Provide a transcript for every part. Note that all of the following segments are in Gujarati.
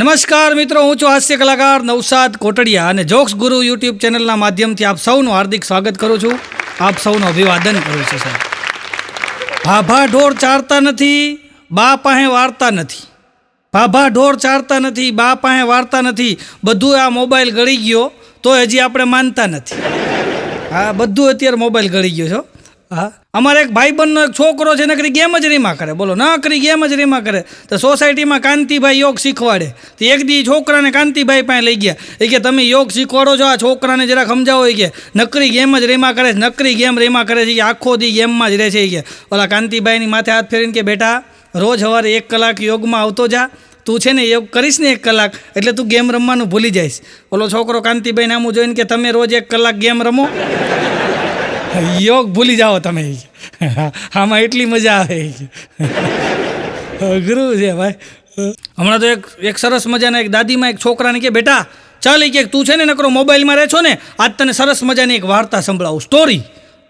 નમસ્કાર મિત્રો, હું છું હાસ્ય કલાકાર નવસાદ કોટડિયા અને જોક્સ ગુરુ યુટ્યુબ ચેનલના માધ્યમથી આપ સૌનું હાર્દિક સ્વાગત કરું છું. આપ સૌનું અભિવાદન કરું છું, સાહેબ. ભાભા ઢોર ચારતા નથી બા પાસે વાર્તા નથી. ભાભા ઢોર ચારતા નથી બા પાસે વાર્તા નથી. બધું આ મોબાઈલ ગળી ગયો, તો હજી આપણે માનતા નથી. હા બધું અત્યારે મોબાઈલ ગળી ગયો છો હા? અમારે એક ભાઈબંધનો એક છોકરો છે નકરી ગેમ જ રીમા કરે. બોલો નકરી ગેમ જ રીમા કરે. તો સોસાયટીમાં કાંતિભાઈ યોગ શીખવાડે. તો એક દી છોકરાને કાંતિભાઈ પાસે લઈ ગયા. એ કે, તમે યોગ શીખવાડો છો? આ છોકરાને જરા સમજાવો. એ કે, નકરી ગેમ જ રીમા કરે નકરી ગેમ રીમા કરે છે. કે, આખો દી ગેમમાં જ રહે છે. કે, ઓલા કાંતિભાઈની માથે હાથ ફેરીને કે, બેટા, રોજ સવારે એક કલાક યોગમાં આવતો જા. તું છે ને યોગ કરીશ ને એક કલાક, એટલે તું ગેમ રમવાનું ભૂલી જઈશ. ઓલો છોકરો કાંતિભાઈ નામું જોઈને કે, તમે રોજ એક કલાક ગેમ રમો. યોગ ભૂલી જાઓ તમે. આમાં એટલી મજા આવે. અઘરું છે ભાઈ. હમણાં તો એક એક સરસ મજાના એક દાદીમાં એક છોકરાને કે, બેટા, ચાલ કે તું છે ને નકરો મોબાઈલમાં રહે છો ને? આજ તને સરસ મજાની એક વાર્તા સંભળાવું. સ્ટોરી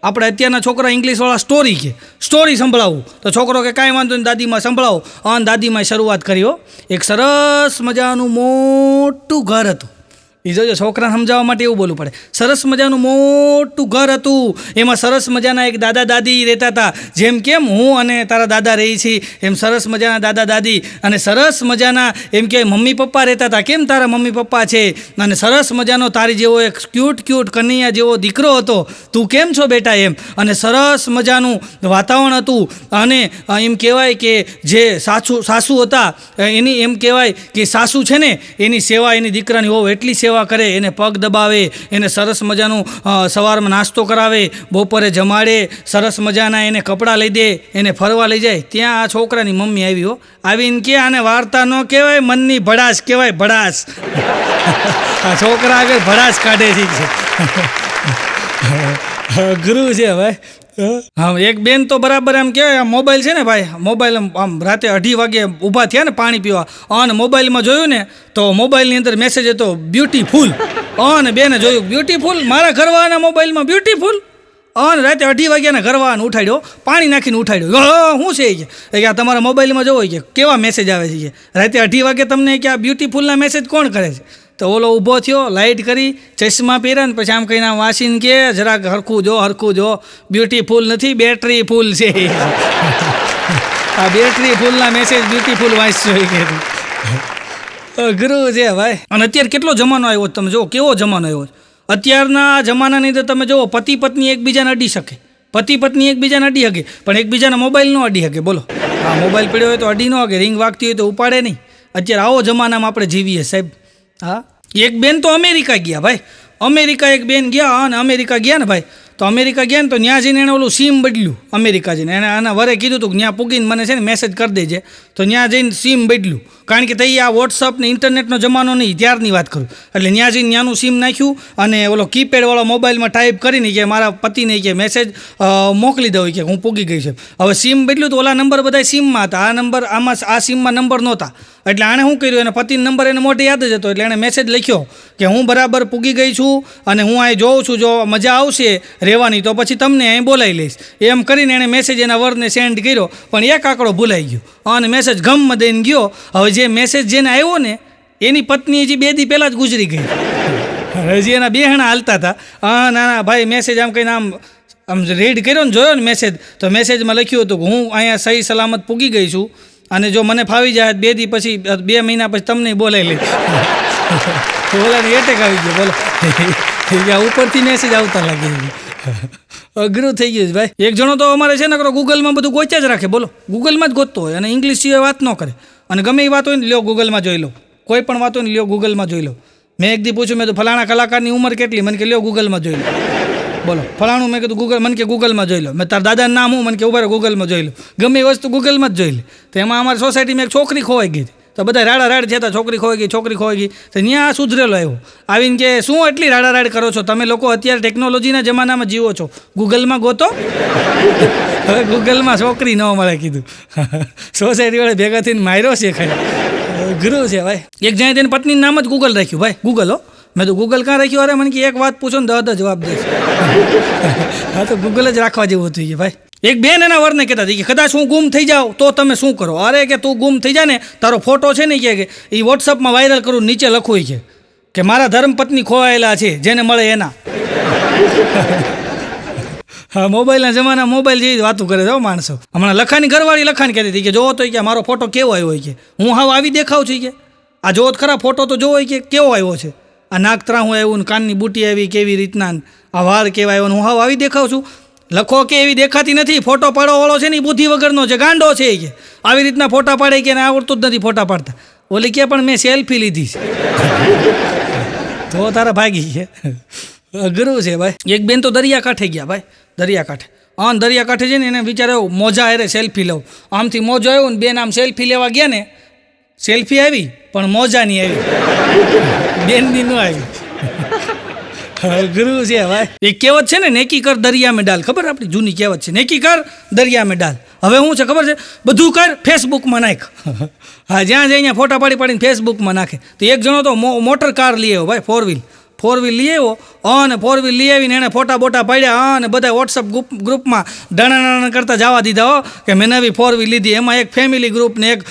આપણે અત્યારના છોકરા ઇંગ્લિશવાળા સ્ટોરી કે સ્ટોરી સંભળાવું. તો છોકરો કે, કાંઈ વાંધો નહીં, દાદીમાં સંભળાવો. અને દાદીમાં શરૂઆત કરી, હો. એક સરસ મજાનું મોટું ઘર હતું. એ જોજો, છોકરાને સમજાવવા માટે એવું બોલવું પડે. સરસ મજાનું મોટું ઘર હતું. એમાં સરસ મજાના એક દાદા દાદી રહેતા હતા. જેમ કેમ હું અને તારા દાદા રહી છીએ એમ સરસ મજાના દાદા દાદી અને સરસ મજાના એમ કે મમ્મી પપ્પા રહેતા હતા. કેમ તારા મમ્મી પપ્પા છે? અને સરસ મજાનો તારી જેવો એક ક્યુટ ક્યુટ કનૈયા જેવો દીકરો હતો. તું કેમ છો બેટા એમ? અને સરસ મજાનું વાતાવરણ હતું. અને એમ કહેવાય કે જે સાસુ સાસુ હતા એની એમ કહેવાય કે સાસુ છે ને, એની સેવા એની દીકરાની હોવ એટલી સેવા કરે, એને પગ દબાવે, એને સરસ મજાનું સવારમાં નાસ્તો કરાવે, બપોરે જમાડે, સરસ મજાના એને કપડાં લઈ દે, એને ફરવા લઈ જાય. ત્યાં આ છોકરાની મમ્મી આવી હો. આવીને કે આને વાર્તા ન કહેવાય, મનની ભડાશ કહેવાય ભડાશ આ છોકરા આગળ ભડાશ કાઢે છે. અઘરું છે ભાઈ. હા. એક બેન તો બરાબર એમ કહેવાય આમ મોબાઈલ છે ને ભાઈ, મોબાઈલ આમ રાતે અઢી વાગે ઊભા થયા ને પાણી પીવા. અને મોબાઈલમાં જોયું ને, તો મોબાઈલની અંદર મેસેજ હતો બ્યુટીફુલ અને બેને જોયું બ્યુટીફુલ મારા ઘરવાળાના મોબાઈલમાં બ્યુટીફુલ અને રાતે અઢી વાગ્યાના ઘરવાળાને ઉઠાડ્યો, પાણી નાખીને ઉઠાડ્યો. શું છે. કે આ તમારા મોબાઈલમાં જોવો. કે, કેવા મેસેજ આવે છે? કે, રાતે અઢી વાગે તમને કે આ બ્યુટીફુલના મેસેજ કોણ કરે છે? તો ઓલો ઊભો થયો લાઇટ કરી, ચશ્મા પહેર્યા ને પછી આમ કહીને વાસીને કે, જરાક હરખું જો હરખું જો બ્યુટીફુલ નથી બેટરી ફૂલ છે. આ બેટરી ફૂલના મેસેજ બ્યુટીફુલ વાંચશો એ કે. છે ભાઈ. અને અત્યારે કેટલો જમાનો આવ્યો તમે જુઓ, કેવો જમાનો આવ્યો અત્યારના જમાનાની અંદર તમે જુઓ, પતિ પત્ની એકબીજાને અડી શકે. પતિ પત્ની એકબીજાને અડી શકે. પણ એકબીજાના મોબાઈલ ન અડી શકે. બોલો. હા મોબાઈલ પડ્યો હોય તો અડી ન શકે. રિંગ વાગતી હોય તો ઉપાડે નહીં. અત્યારે આવો જમાનામાં આપણે જીવીએ સાહેબ. હા? એક બેન તો અમેરિકા ગયા ભાઈ. અમેરિકા એક બેન ગયા અને અમેરિકા ગયા ને ભાઈ. તો અમેરિકા ગયા ને તો ત્યાં જઈને એણે ઓલું સીમ બદલ્યું. અમેરિકા જઈને એણે આના વરે કીધું હતું કે ત્યાં પૂગીને મને છે ને મેસેજ કરી દેજે. તો ત્યાં જઈને સીમ બદલ્યું. કારણ કે તઈ આ વોટ્સઅપ ને ઇન્ટરનેટનો જમાનો નહીં, ત્યારની વાત કરું. એટલે ત્યાં જઈને ત્યાંનું સીમ નાખ્યું અને ઓલો કીપેડવાળો મોબાઈલમાં ટાઈપ કરીને કે મારા પતિને કે મેસેજ મોકલી દઉં કે હું પૂગી ગઈ છે. હવે સીમ બદલ્યું તો ઓલા નંબર બધા સીમમાં હતા. આ નંબર, આમાં આ સીમમાં નંબર નહોતા. એટલે આણે શું કર્યું? એને પતિનો નંબર એને મોઢે યાદ જ હતો. એટલે એણે મેસેજ લખ્યો કે હું બરાબર પૂગી ગઈ છું અને હું અહીં જોઉં છું, જો મજા આવશે રહેવાની, તો પછી તમને અહીં બોલાવી લઈશ. એમ કરીને એણે મેસેજ એના વરને સેન્ડ કર્યો, પણ એક આંકડો ભૂલાઈ ગયો. અને મેસેજ ગમમાં દઈને ગયો. હવે જે મેસેજ જેને આવ્યો ને, એની પત્ની હજી બે દી પહેલાં જ ગુજરી ગઈ. હજી એના બે હણા હાલતા હતા. હા ના ના, ભાઈ મેસેજ આમ કંઈ આમ આમ રીડ કર્યો ને, જોયો ને મેસેજ તો મેસેજમાં લખ્યું હતું કે હું અહીંયા સહી સલામત પૂગી ગઈ છું અને જો મને ફાવી જાય બે દી પછી, બે મહિના પછી તમને બોલાવી લઈશ. બોલાને એટેક આવી ગયો, બોલો. ઉપરથી મેસેજ આવતા લાગે અઘરું થઈ ગયું ભાઈ. એક જણો તો અમારે છે ને કરો ગૂગલમાં બધું ગોચ્યા જ રાખે, બોલો. ગૂગલમાં જ ગોતતો હોય અને ઇંગ્લિશ સિવાય વાત ન કરે. અને ગમે એ વાત હોય ને લ્યો ગૂગલમાં જોઈ લો. કોઈ પણ વાત હોય ને લ્યો ગૂગલમાં જોઈ લો. મેં એક દી પૂછ્યું, મેં તો ફલાણા કલાકારની ઉંમર કેટલી? મને કે, લ્યો ગૂગલમાં જોઈ લો. બોલો, ફલાણું, મેં કીધું ગૂગલ મને કે ગૂગલમાં જોઈ લો. મેં તાર દાદાનું નામ હું મને કે, ઊભા ગૂગલમાં જોઈ લો. ગમે એ વસ્તુ ગૂગલમાં જ જોઈ લે. તો એમાં અમારી સોસાયટીમાં એક છોકરી ખોવાઈ ગઈ. તો બધા રાડા રાડ થયા છોકરી ખોવાઈ ગઈ, છોકરી ખોવાઈ ગઈ. તો ત્યાં સુધરેલો આવ્યો. આવીને કે, શું એટલી રાડા રાડ કરો છો? તમે લોકો અત્યારે ટેકનોલોજીના જમાનામાં જીવો છો. ગૂગલમાં ગોતો. હવે ગૂગલમાં છોકરી ન મળે કીધું. સોસાયટી વાળા ભેગા થઈને માર્યો છે ખાલી. અઘરું છે ભાઈ. એક જણે તેની પત્નીનું નામ જ ગૂગલ રાખ્યું. ભાઈ, ગૂગલ હો. મેં તો ગૂગલ કાં રાખ્યું? અરે મને કે એક વાત પૂછો ને દસ જવાબ દઈશ. હા, તો ગૂગલ જ રાખવા જેવું હતું ગયું ભાઈ. એક બેન એના વરને કહેતા હતી કે કદાચ હું ગુમ થઈ જાઉં તો તમે શું કરો? અરે કે તું ગુમ થઈ જા ને, તારો ફોટો છે ને કે એ વોટ્સઅપમાં વાયરલ કરું, નીચે લખું છે કે મારા ધર્મપત્ની ખોવાયેલા છે, જેને મળે એના. હા, મોબાઈલના જમાના મોબાઈલ જેવી વાતું કરે છે માણસો. હમણાં લખાની ઘરવાળી લખાણ કહેતી હતી કે, જોવો તો કે મારો ફોટો કેવો આવ્યો હોય કે, હું હાવ આવી દેખાવ છું કે. આ જોવો ખરા ફોટો તો જોવો કે, કેવો આવ્યો છે? આ નાક ત્રાહું આવ્યું કાનની બુટી આવી કેવી રીતના આ વાળ કેવા આવ્યો હું હાવ આવી દેખાવ છું. લખો કે એવી દેખાતી નથી, ફોટો પાડવાવાળો છે ને એ બુદ્ધિ વગરનો છે, ગાંડો છે એ કે આવી રીતના ફોટા પાડે કે એને આવડતું જ નથી ફોટા પાડતા. ઓલી કે પણ મેં સેલ્ફી લીધી છે. તો તારા ભાગી છે. અઘરું છે ભાઈ. એક બેન તો દરિયા કાંઠે ગયા ભાઈ, દરિયાકાંઠે. આમ હા દરિયા છે ને એને વિચારે મોજા અરે સેલ્ફી લઉં. આમથી મોજો આવ્યો ને બેન આમ સેલ્ફી લેવા ગયા ને, સેલ્ફી આવી, પણ મોજા નહીં આવી. બેનની ન આવી. અઘરું છે ભાઈ. એ કહેવત છે ને, નેકી કર દરિયા મેં ડાલ. ખબર આપણી જૂની કહેવત છે, નેકી કર દરિયા મેં ડાલ. હવે શું છે, ખબર છે? બધું કર, ફેસબુકમાં નાખ. હા, જ્યાં જઈને ફોટા પાડી પાડીને ફેસબુકમાં નાખે. તો એક જણો તો મોટર કાર લઈ આવ્યો ભાઈ ફોર વ્હીલ ફોર વ્હીલ લઈ આવ્યો, અને ફોર વ્હીલ લઈ આવીને એણે ફોટા બોટા પાડ્યા, અને બધા વોટ્સઅપ ગ્રુપ ગ્રુપમાં ડાણા કરતા જવા દીધા હો, કે મેં નવી ફોર વ્હીલ લીધી. એમાં એક ફેમિલી ગ્રુપ ને એક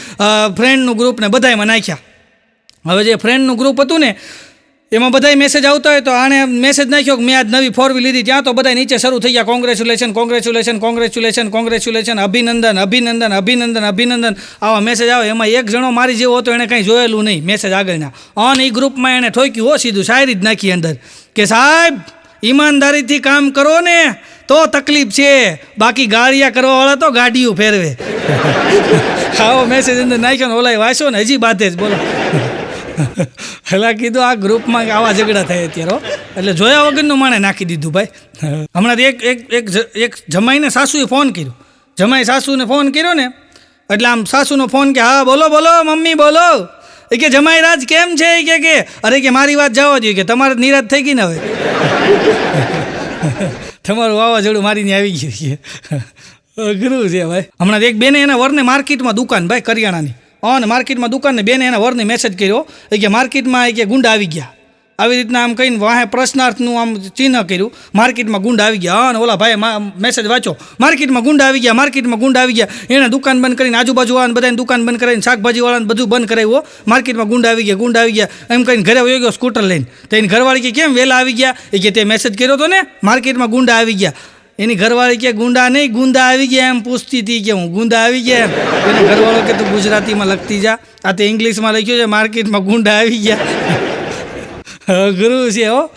ફ્રેન્ડનું ગ્રુપ ને બધાયમાં નાખ્યા. હવે જે ફ્રેન્ડનું ગ્રુપ હતું ને એમાં બધાય મેસેજ આવતા હોય તો આણે મેસેજ નાખ્યો કે મેં આજ નવી ફોર વ્હીલ લીધી. ત્યાં તો બધા નીચે શરૂ થઈ ગયા. કોંગ્રેચ્યુલેશન કોંગ્રેચ્યુલેશન કોંગ્રેચ્યુલેશન કોંગ્રેચ્યુલેશન અભિનંદન અભિનંદન અભિનંદન અભિનંદન. આવા મેસેજ આવે. એમાં એક જણો મારી જેવો હતો એણે કંઈ જોયેલું નહીં મેસેજ આગળના. ઓન એ ગ્રુપમાં એણે ઠોક્યું. હો, સીધું શાયરી જ નાખી અંદર. કે સાહેબ, ઈમાનદારીથી કામ કરો ને, તો તકલીફ છે. બાકી ગાળિયા કરવાવાળા તો ગાડીઓ ફેરવે. આવો મેસેજ અંદર નાખ્યો ને ઓલાય વાંચો ને હજી બાધે જ. બોલો. પેલા કીધું આ ગ્રુપમાં આવા ઝઘડા થાય અત્યારે એટલે જોયા વગરનું માણે નાખી દીધું ભાઈ. હમણાં એક એક એક એક જમાઈને સાસુએ ફોન કર્યો. જમાઈ સાસુને ફોન કર્યો ને, એટલે આમ સાસુનો ફોન કે, હા, બોલો બોલો, મમ્મી, બોલો. એ કે, જમાઈ રાજ કેમ છે? એ કે અરે કે મારી વાત જવા જોઈએ કે, તમારે નિરાશ થઈ ગઈ ને હવે. તમારું વાવાઝોડું મારીને આવી ગયું છે. અઘરું છે ભાઈ. હમણાં એક બેને એના વરને માર્કેટમાં દુકાન, ભાઈ, કરિયાણાની. અને માર્કેટમાં દુકાનને બેને એના વરને મેસેજ કર્યો. એ કે માર્કેટમાં એ કે ગુંડા આવી ગયા. આવી રીતના આમ કહીને વાહે પ્રશ્નાર્થનું આમ ચિહ્ન કર્યું. માર્કેટમાં ગુંડા આવી ગયા. અને ઓલા ભાઈ મેસેજ વાંચો માર્કેટમાં ગુંડા આવી ગયા, માર્કેટમાં ગુંડા આવી ગયા. એણે દુકાન બંધ કરીને આજુબાજુ વાળાને બધાને દુકાન બંધ કરાવીને શાકભાજીવાળાને બધું બંધ કરાવ્યો માર્કેટમાં ગુંડા આવી ગયા, ગુંડા આવી ગયા. એમ કહીને ઘરે વયો ગયો સ્કૂટર લઈને. તો એની ઘરવાળી કે કેમ વહેલા આવી ગયા? એ કે તે મેસેજ કર્યો હતો ને, માર્કેટમાં ગુંડા આવી ગયા. એની ઘરવાળી કે ગુંડા નહીં ગુંદા આવી ગયા એમ પૂછતી હતી કે હું ગુંદા આવી ગયા એમ. એને ઘરવાળો કે તું ગુજરાતીમાં લખતી જા. આ તે ઇંગ્લિશમાં લખ્યું છે, માર્કેટમાં ગુંડા આવી ગયા. અઘરું છે હો.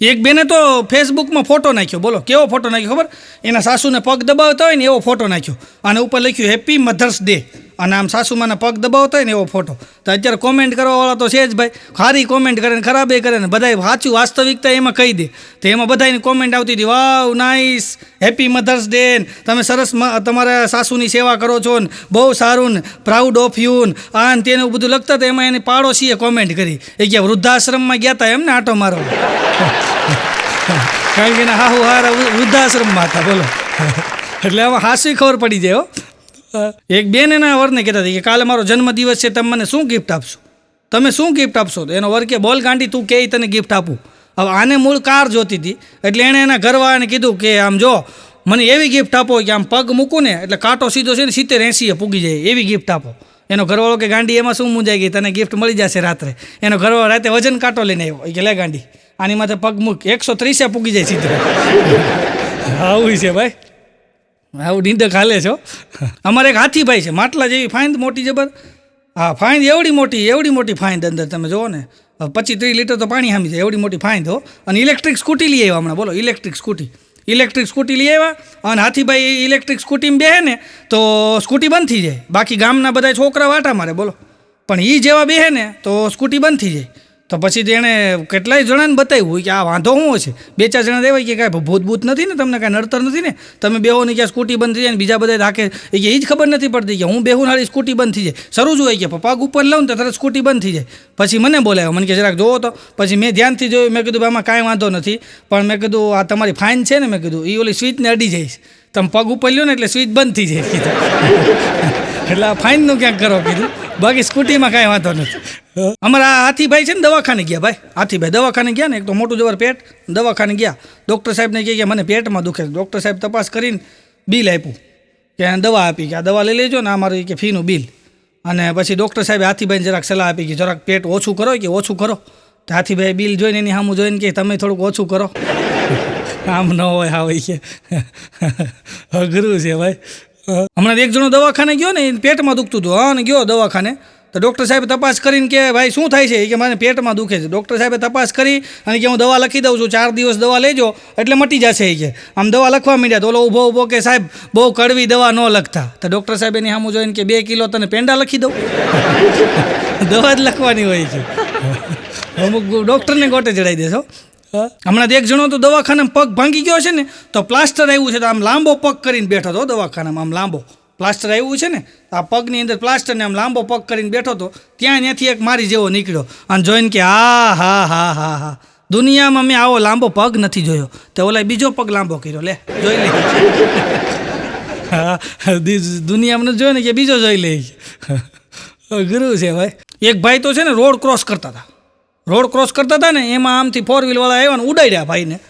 એક બેને તો ફેસબુકમાં ફોટો નાખ્યો, બોલો, કેવો ફોટો નાખ્યો ખબર? એના સાસુને પગ દબાવતા હોય ને એવો ફોટો નાખ્યો. અને ઉપર લખ્યું હેપી મધર્સ ડે અને આમ સાસુમાના પગ દબાવતા હોય ને એવો ફોટો. તો અત્યારે કોમેન્ટ કરવાવાળા તો છે જ ભાઈ. સારી કોમેન્ટ કરે ને ખરાબે કરે ને બધાય સાચું વાસ્તવિકતા એમાં કહી દે. તો એમાં બધાની કોમેન્ટ આવતી હતી, wow nice happy Mother's Day તમે સરસ તમારા સાસુની સેવા કરો છો ને. બહુ સારું ને. પ્રાઉડ ઓફ યુ ને. આ ને તેને બધું લખતા હતા એમાં એની પાડોશીએ કોમેન્ટ કરી. એ કે વૃદ્ધાશ્રમમાં ગયા હતા એમને આટો મારો કારણ કે હાહુ હારા વૃદ્ધાશ્રમમાં હતા, બોલો. એટલે આમાં હાસી ખબર પડી જાય, હો. એક બેન એના વરને કહેતા હતી કે કાલે મારો જન્મદિવસ છે, તમે મને શું ગિફ્ટ આપશો? તમે શું ગિફ્ટ આપશો? તો એનો વર કે, બોલ ગાંડી, તું કે તને ગિફ્ટ આપું. હવે આને મૂળ કાર જોતી હતી. એટલે એણે એના ઘરવાળાને કીધું કે, આમ જો, મને એવી ગિફ્ટ આપો કે આમ પગ મૂકું ને, એટલે કાંટો સીધો છે ને, સિત્તેર એંસીએ પૂગી જાય. એવી ગિફ્ટ આપો. એનો ઘરવાળો કે, ગાંડી, એમાં શું મૂંઝાઈ ગઈ? તને ગિફ્ટ મળી જશે રાત્રે. એનો ઘરવાળો રાતે વજન કાંટો લઈને આવ્યો. કે, લે ગાંડી, આની માથે પગ મૂક. એકસો ત્રીસે પૂગી જાય સિત્તેર. આવું છે ભાઈ. આવું નીંદક હાલે છો અમારે એક હાથીભાઈ છે, માટલા જેવી ફાઇન્દ મોટી જબર. હા ફાઇન એવડી મોટી એવડી મોટી ફાઇન અંદર, તમે જુઓ ને. પચીસ ત્રીસ લીટર તો પાણી હામી જાય, એવડી મોટી ફાઇન હો. અને ઇલેક્ટ્રિક સ્કૂટી લઈ આવ્યા હમણાં, બોલો, ઇલેક્ટ્રિક સ્કૂટી. ઇલેક્ટ્રિક સ્કૂટી લઈ આવ્યા, અને હાથીભાઈ ઇલેક્ટ્રિક સ્કૂટીમાં બેહે ને, તો સ્કૂટી બંધ થઈ જાય. બાકી ગામના બધા છોકરા વાટા મારે, બોલો. પણ એ જેવા બેહે ને, તો સ્કૂટી બંધ થઈ જાય. તો પછી તેણે કેટલાય જણાને બતાવ્યું કે આ વાંધો શું છે બે ચાર જણા દેવાય કે કાંઈ ભૂત ભૂત નથી ને તમને, કાંઈ નડતર નથી ને? તમે બેહો ને ક્યાં સ્કૂટી બંધ થઈ જાય ને બીજા બધા રાખે એ કે એ જ ખબર નથી પડતી કે હું બેહું હારી સ્કૂટી બંધ થઈ જાય. શરૂ જોઈ કે પગ ઉપર લઉં ને તો તરત સ્કૂટી બંધ થઈ જાય. પછી મને બોલાવ્યો મને કે જરાક જોવો તો. પછી મેં ધ્યાનથી જોયું, મેં કીધું આમાં કાંઈ વાંધો નથી. પણ મેં કીધું, આ તમારી ફાઇન છે ને? મેં કીધું એ ઓલી સ્વિચને અડી જઈશ. તમે પગ ઉપર લ્યો ને એટલે સ્વિચ બંધ થઈ જાય એટલે આ ફાઇનનું ક્યાંક કરો, કીધું. બાકી સ્કૂટીમાં કાંઈ વાંધો નથી. અમારા હાથીભાઈ છે ને દવાખાને ગયા ભાઈ. હાથીભાઈ દવાખાને ગયા ને, એક તો મોટું જબર પેટ, દવાખાને ગયા. ડૉક્ટર સાહેબને કહે કે મને પેટમાં દુખે છે. ડૉક્ટર સાહેબ તપાસ કરીને બિલ આપ્યું. કે દવા આપી કે આ દવા લઈ લેજો ને અમારું કે ફીનું બિલ. અને પછી ડૉક્ટર સાહેબે હાથીભાઈને જરાક સલાહ આપી કે જરાક પેટ ઓછું કરો કે ઓછું કરો. તો હાથીભાઈ બિલ જોઈને એની સામું જોઈને કે તમે થોડુંક ઓછું કરો. આમ ન હોય હા હોય કે. અઘરું છે ભાઈ. હમણાં એક જણો દવાખાને ગયો ને પેટમાં દુખતું હતું. હા, ને ગયો દવાખાને. તો ડૉક્ટર સાહેબે તપાસ કરીને કે ભાઈ શું થાય છે? કે મને પેટમાં દુખે છે. ડૉક્ટર સાહેબે તપાસ કરી અને કે હું દવા લખી દઉં છું. ચાર દિવસ દવા લેજો, એટલે મટી જશે એ કે. આમ દવા લખવા માંડ્યા તો ઓલો ઊભો ઊભો કે સાહેબ, બહુ કડવી દવા ન લખતા. તો ડૉક્ટર સાહેબ એની સામું જોઈને કે બે કિલો તને પેંડા લખી દઉં? દવા જ લખવાની હોય છે. અમુક ડૉક્ટરને ગોટે ચડાવી દેશો. હમણાં એક જણો તો દવાખાનામાં પગ ભાંગી ગયો છે ને, તો પ્લાસ્ટર આવ્યું છે તો આમ લાંબો પગ કરીને બેઠો હતો દવાખાનામાં, આમ લાંબો. પ્લાસ્ટર આવ્યું છે ને આ પગની અંદર પ્લાસ્ટરને આમ લાંબો પગ કરીને બેઠો હતો, ત્યાં ત્યાંથી એક મારી જેવો નીકળ્યો અને જોઈને કે હા હા હા હા હા. દુનિયામાં મેં આવો લાંબો પગ નથી જોયો. તો ઓલા બીજો પગ લાંબો કર્યો. લે, જોઈ લે. દુનિયામાં જોયો ને કે બીજો જોઈ લે. અઘરું છે ભાઈ. એક ભાઈ તો છે ને રોડ ક્રોસ કરતા હતા. રોડ ક્રોસ કરતા હતા ને, એમાં આમથી ફોર વ્હીલવાળા આવ્યા ને ઉડાડ્યા ભાઈને.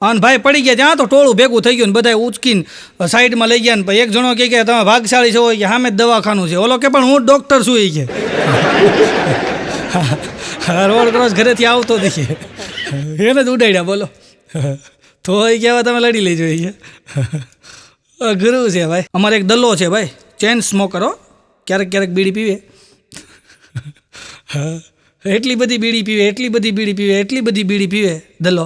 અને ભાઈ પડી ગયા ત્યાં તો ટોળું ભેગું થઈ ગયું ને બધા ઉચકીને સાઈડમાં લઈ ગયા ને ભાઈ એક જણો કહે કે તમે ભાગશાળી છો કે સામે દવાખાનું છે. ઓલો કે, પણ હું ડૉક્ટર છું એ કે. રોડ ક્રોસ ઘરેથી આવતો દેખીએ એને જ ઉડાડ્યા, બોલો. તો એ કહેવા તમે લડી લેજો એ. અઘરું છે ભાઈ. અમારે એક દલ્લો છે ભાઈ. ચેન સ્મોકર હો. ક્યારેક ક્યારેક બીડી પીવે. એટલી બધી બીડી પીવે, એટલી બધી બીડી પીવે, એટલી બધી બીડી પીવે દલ્લો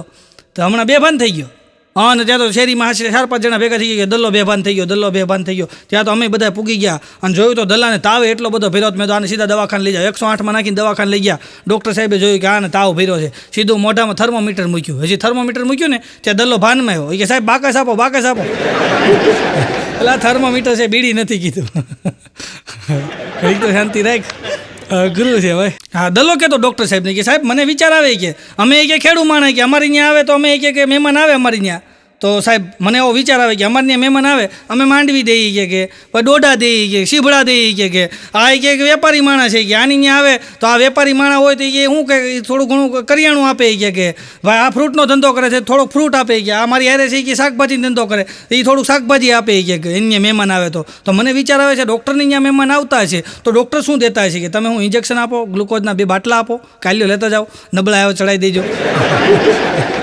તો હમણાં બેભાન થઈ ગયો. અને ત્યાં તો શેરીમાં આશરે ચાર પાંચ જણા ભેગા થઈ ગયા દલ્લો બેભાન થઈ ગયો, દલ્લો બેભાન થઈ ગયો. ત્યાં તો અમે બધા પૂગી ગયા અને જોયું તો દલ્લાને તાવ એટલો બધો ભર્યો મેં તો આને સીધા દવાખાને લઈ જાઓ એકસો આઠમાં નાખીને દવાખાને લઈ ગયા. ડૉક્ટર સાહેબે જોયું કે આને તાવ ભર્યો છે. સીધું મોઢામાં થર્મોમીટર મૂક્યું. હજી થર્મોમીટર મૂક્યું ને ત્યાં દલ્લો ભાનમાં આવ્યો. કે સાહેબ, બાકસ આપો બાકસ આપો. એટલે થર્મોમીટર છે, બીડી નથી કીધું. કંઈક તો શાંતિ રાખ. અઘરું છે, ભાઈ. હા, દલો કહેતો ડૉક્ટર સાહેબને કે, સાહેબ, મને વિચાર આવે કે, અમે કે ખેડૂ માણે કે, અમારી ત્યાં આવે તો અમે કે કે મહેમાન આવે અમારી ત્યાં તો સાહેબ, મને એવો વિચાર આવે કે અમારને મહેમાન આવે, અમે માંડવી દઈએ કે કે ડોડા દઈએ કે શીભડા દઈએ કે કે, આ કે વેપારી માણસ છે કે, આની ત્યાં આવે, તો આ વેપારી માણસ હોય તો એ શું કે થોડું ઘણું કરિયાણું આપે કે કે, ભાઈ, આ ફ્રૂટનો ધંધો કરે છે, થોડોક ફ્રૂટ આપે કે, આ મારી હારે છે કે શાકભાજીનો ધંધો કરે એ થોડુંક શાકભાજી આપે કે એને મહેમાન આવે તો. તો મને વિચાર આવે છે, ડૉક્ટરની ત્યાં મહેમાન આવતા છે, તો ડૉક્ટર શું દેતા છે કે, તમે હું ઇન્જેક્શન આપો ગ્લુકોઝના બે બાટલા આપો કાલ્યો લેતા જાઓ નબળા આવ્યો ચડાવી દેજો. હા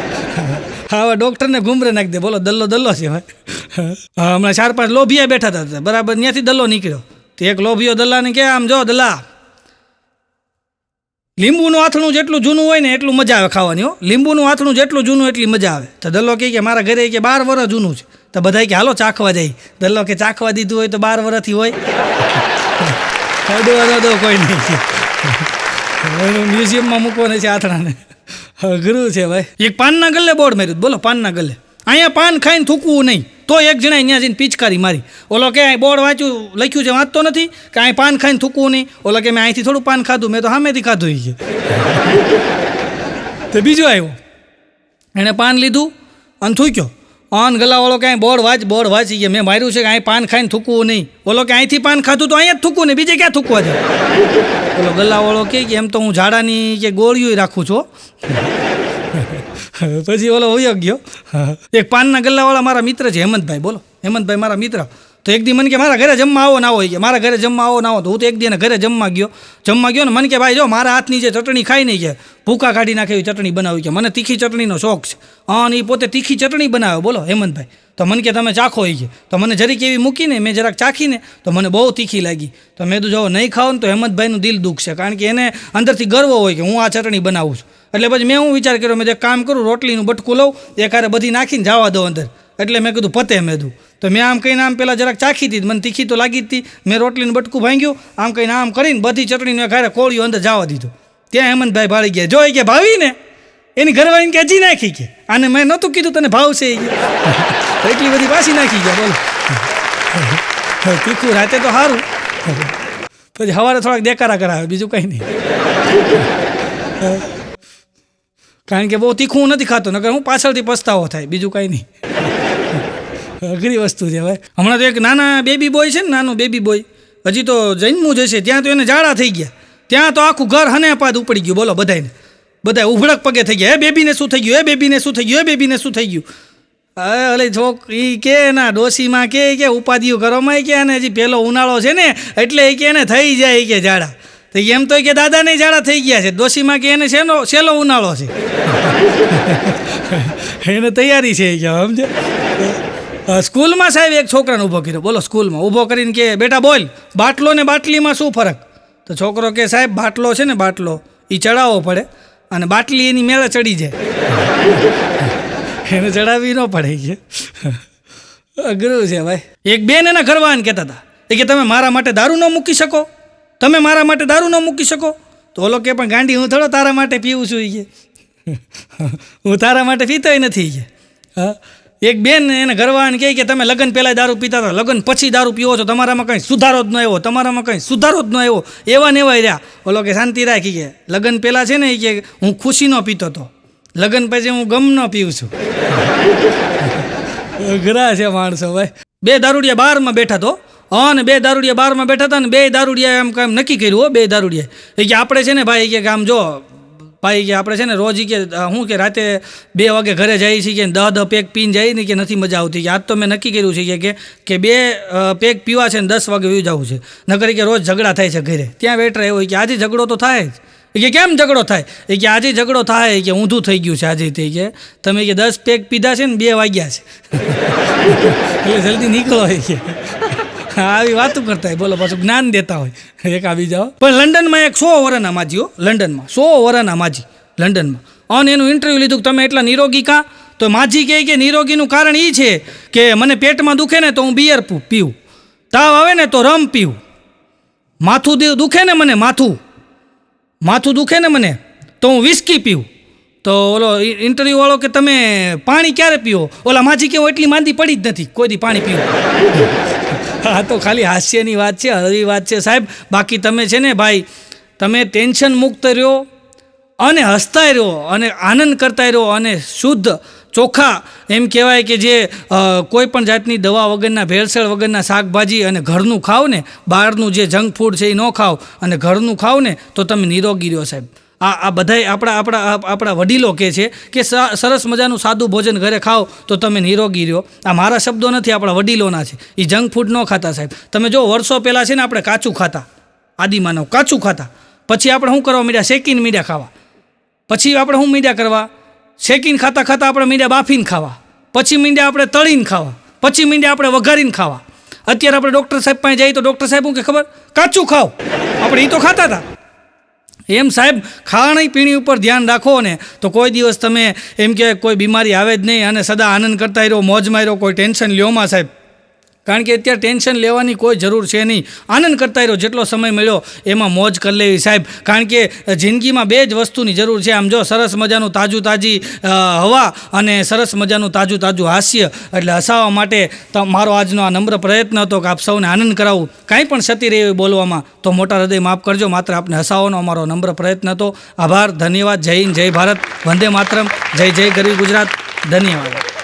હવે ડૉક્ટરને ગુમરે નાખી દે. બોલો, દલ્લો દલ્લો છે ભાઈ હા, હમણાં ચાર પાંચ લોભિયા બેઠા હતા બરાબર, ત્યાંથી દલ્લો નીકળ્યો. તો એક લોભિયો દલ્લાને કે, આમ જો, દલ્લા. લીંબુનું આથણું જેટલું જૂનું હોય ને એટલું મજા આવે ખાવાની, હો. લીંબુનું આથણું જેટલું જૂનું એટલી મજા આવે. તો દલ્લો કહે કે, મારા ઘરે કે બાર વર્ષ જૂનું છે. તો બધા કે, હાલો, ચાખવા જાય દલ્લો કે, ચાખવા દીધું હોય તો બાર વર્ષથી હોય. અડવા ન કોઈ નહીં. મ્યુઝિયમમાં મૂકવાના છે આથણાને. અઘરું છે ભાઈ. એક પાનના ગલ્લે બોર્ડ માર્યું બોલો, પાનના ગલ્લે. અહીંયા પાન ખાઈને થૂકવું નહીં. તો એક જણાએ ત્યાં જઈને પિચકારી મારી. ઓલો કે અહીં બોર્ડ વાંચ્યું, લખ્યું છે, વાંચતો નથી કે અહીં પાન ખાઈને થૂકવું નહીં. ઓલો કે, મેં અહીંથી થોડું પાન ખાધું, મેં તો સામેથી ખાધું છે. તો બીજો આવ્યો. એણે પાન લીધું અને થૂક્યો. ઓન ગલાવાળો કાંઈ બોર્ડ વાંચ બોર્ડ વાંચી ગયા. મેં માર્યું છે કે અહીં પાન ખાઈને થૂકવું નહીં. બોલો કે અહીંથી પાન ખાધું તો અહીંયા જ થૂકવું નહીં, બીજે ક્યાં થૂકવા છે? બોલો ગલાવાળો કે એમ તો હું ઝાડાની કે ગોળીઓ રાખું છું પછી ઓલો વયો ગયો. એક પાનના ગલ્લાવાળા મારા મિત્ર છે, હેમંતભાઈ, બોલો. હેમંતભાઈ મારા મિત્ર. તો એક દી મને કે, મારા ઘરે જમવા આવો ના હોય કે, મારા ઘરે જમવા આવો ના આવો. તો હું તો એક દી ઘરે જમવા ગયો. જમવા ગયો ને મને કે, ભાઈ જો, મારા હાથની જે ચટણી ખાઈ નહીં કે, ભૂકા કાઢી નાખે એવી ચટણી બનાવી કે, મને તીખી ચટણીનો શોખ છે. અને એ પોતે તીખી ચટણી બનાવે. બોલો, હેમંતભાઈ. તો મને કે, તમે ચાખો. એ કે, તો મને જરીક એવી મૂકીને, મેં જરાક ચાખીને, તો મને બહુ તીખી લાગી. તો મેં તો જો નહીં ખાવ ને તો હેમંતભાઈનું દિલ દુખશે કારણ કે એને અંદરથી ગર્વ હોય કે, હું આ ચટણી બનાવું છું. એટલે પછી મેં હું વિચાર કર્યો, મેં એક કામ કરું, રોટલીનું બટકું લઉં એ કારે બધી નાખીને જવા દઉં અંદર. એટલે મેં કીધું, પતે, મેં કીધું. તો મેં આમ કહીને આમ પહેલાં જરાક ચાખી દીધી, મને તીખી તો લાગી હતી. મેં રોટલીનું બટકું ભાંગ્યું, આમ કહીને આમ કરીને બધી ચટણીને ઘરે કોળિયું અંદર જવા દીધું. ત્યાં હેમંતભાઈ ભાળી ગયા. જોઈ કે ભાવી ને? એની ઘરવાળીને કહેજી નાખી કે? આને મેં નહોતું કીધું, તને ભાવ છે એ એટલી બધી પાછી નાખી ગયા, બોલો. તીખું રાતે તો સારું પછી સવારે થોડાક દેકારા કરાવે, બીજું કંઈ નહીં. કારણ કે બહુ તીખું નથી ખાતો, નકર હું પાછળથી પસ્તાવો થાય, બીજું કાંઈ નહીં. અઘરી વસ્તુ છે ભાઈ હમણાં તો એક નાના બેબી બોય છે ને, નાનો બેબી બોય હજી તો જન્મું જ હશે, ત્યાં તો એને જાડા થઈ ગયા. ત્યાં તો આખું ઘર હને પાદ ઉપડી ગયું, બોલો બધાને બધા ઉભડક પગે થઈ ગયા. એ બેબીને શું થઈ ગયું? એ બેબીને શું થઈ ગયું? એ બેબીને શું થઈ ગયું? અલે છોક એ કે ના, ડોશીમાં કે કે ઉપાધિઓ ઘરોમાં કે, અને હજી પેલો ઉનાળો છે ને, એટલે એ કે એને થઈ જાય કે ઝાડા. તો એમ તો કે દાદાને ઝાડા થઈ ગયા છે. ડોશીમાં કે એને શેનો, શેલો ઉનાળો છે? એને તૈયારી છે કે સમજે સ્કૂલમાં સાહેબ એક છોકરાને ઊભો કર્યો. બોલો, સ્કૂલમાં. ઊભો કરીને કે, બેટા, બોલ, બાટલો ને બાટલીમાં શું ફરક? તો છોકરો કે, સાહેબ, બાટલો છે ને બાટલો એ ચડાવવો પડે અને બાટલી એની મેળે ચડી જાય. એને ચડાવવી ન પડે કે. અઘરું છે ભાઈ. એક બેન એના ઘરવાન કહેતા હતા. એ કે, તમે મારા માટે દારૂ ન મૂકી શકો. તમે મારા માટે દારૂ ન મૂકી શકો. તો ઓલો કે, પણ ગાંડી, હું થોડો તારા માટે પીવું છું. ઈ કે, હું તારા માટે પીતોય નથી. કે, હા. એક બેન એને ઘરવાળાને કહે કે તમે લગ્ન પહેલાં દારૂ પીતા હતા, લગ્ન પછી દારૂ પીવો છો, તમારામાં કંઈ સુધારો જ ન આવ્યો, તમારામાં કંઈ સુધારો જ ન આવ્યો, એવા ને એવા રહ્યા. ઓલો કે શાંતિ રાખી કે, લગ્ન પહેલાં છે ને એ કે હું ખુશીનો પીતો હતો લગ્ન પછી હું ગમનો પીવું છું. અઘરા છે માણસો ભાઈ. બે દારૂડિયા બારમાં બેઠા તો, અને બે દારૂડિયા બારમાં બેઠા હતા ને બે દારૂડિયા એમ કામ નક્કી કર્યું હો, બે દારૂડિયા એ કે આપણે છે ને ભાઈ કે આમ જો ભાઈ કે આપણે છે ને રોજ કે શું કે રાતે બે વાગે ઘરે જઈએ છીએ કે દહ દહ પેક પીને જઈએ ને કે નથી મજા આવતી. કે આજ તો મેં નક્કી કર્યું છે કે- કે બે પેક પીવા છે ને દસ વાગે વયું જવું છે. નકરી કે રોજ ઝઘડા થાય છે ઘરે. ત્યાં વેટર એવો કે આજે ઝઘડો તો થાય જ. એ કે કેમ ઝઘડો થાય? એ કે આજે ઝઘડો થાય કે ઊંધું થઈ ગયું છે આજે તે કે, તમે કે દસ પેક પીધા છે ને બે વાગ્યા છે. એટલે જલ્દી નીકળો કે. આવી વાતું કરતા હોય. બોલો, પાછું જ્ઞાન દેતા હોય. એક આવી જાઓ. પણ લંડનમાં એક સો વરના માજી હો, લંડનમાં. સો વરના માજી, લંડનમાં. અને એનું ઇન્ટરવ્યૂ લીધું કે તમે એટલા નિરોગી કા? તો માજી કહે કે નિરોગીનું કારણ એ છે કે મને પેટમાં દુખે ને તો હું બિયર પીવું તાવ આવે ને તો રમ પીવું માથું દુખે ને મને માથું. માથું દુખે ને મને તો હું વિસ્કી પીવું તો ઓલો ઇન્ટરવ્યૂવાળો કે તમે પાણી ક્યારે પીવો? ઓલા માજી કે એટલી માંદી પડી જ નથી, કોઈ દી પાણી પીવું. હા તો ખાલી હાસ્યની વાત છે, હળવી વાત છે. સાહેબ, બાકી તમે છે ને ભાઈ, તમે ટેન્શન મુક્ત રહ્યો અને હસતા રહ્યો અને આનંદ કરતા રહ્યો અને શુદ્ધ ચોખ્ખા એમ કહેવાય કે જે કોઈ પણ જાતની દવા વગરના, ભેળસેળ વગરના શાકભાજી અને ઘરનું ખાવ ને બહારનું જે જંક ફૂડ છે એ ન ખાવ અને ઘરનું ખાવ ને તો તમે નિરોગી રહ્યો સાહેબ. આ આ બધાય આપણા આપણા આપણા વડીલો કહે છે કે સરસ મજાનું સાદું ભોજન ઘરે ખાઓ તો તમે નિરોગી રહ્યો. આ મારા શબ્દો નથી, આપણા વડીલોના છે. એ જંક ફૂડ ન ખાતા સાહેબ. તમે જો વર્ષો પહેલાં છે ને આપણે કાચું ખાતા. આદિમાનવ, કાચું ખાતા. પછી આપણે શું કરવા મીડ્યા? શેકીને મીડ્યા ખાવા. પછી આપણે શું મીડિયા કરવા? શેકીને ખાતા ખાતા આપણે મીડિયા બાફીને ખાવા. પછી મીંડ્યા આપણે તળીને ખાવા. પછી મીંડ્યા આપણે વઘારીને ખાવા. અત્યારે આપણે ડૉક્ટર સાહેબ પાસે જઈએ તો ડૉક્ટર સાહેબ શું કે ખબર? કાચું ખાઓ. આપણે એ તો ખાતા હતા એમ સાહેબ, ખાણી પીણી ઉપર ધ્યાન રાખો ને તો કોઈ દિવસ તમે એમ કે કોઈ બીમારી આવે જ નહીં અને સદા આનંદ કરતા રહ્યો, મોજમાં રહ્યો, કોઈ ટેન્શન લ્યોમાં સાહેબ. કારણ કે અત્યારે ટેન્શન લેવાની કોઈ જરૂર છે નહીં. આનંદ કરતા રહ્યો જેટલો સમય મળ્યો, એમાં મોજ કરી લેવી સાહેબ. કારણ કે જિંદગીમાં બે જ વસ્તુની જરૂર છે. આમ જો સરસ મજાનું તાજું તાજી હવા અને સરસ મજાનું તાજું તાજું હાસ્ય, એટલે હસાવવા માટે મારો આજનો આ નમ્ર પ્રયત્ન હતો કે આપ સૌને આનંદ કરાવું. કાંઈ પણ સતી રહી બોલવામાં, તો મોટા હૃદય માફ કરજો. માત્ર આપને હસાવવાનો અમારો નમ્ર પ્રયત્ન હતો. આભાર, ધન્યવાદ. જય હિન્દ, જય ભારત. વંદે માતરમ. જય જય ગરવી ગુજરાત. ધન્યવાદ.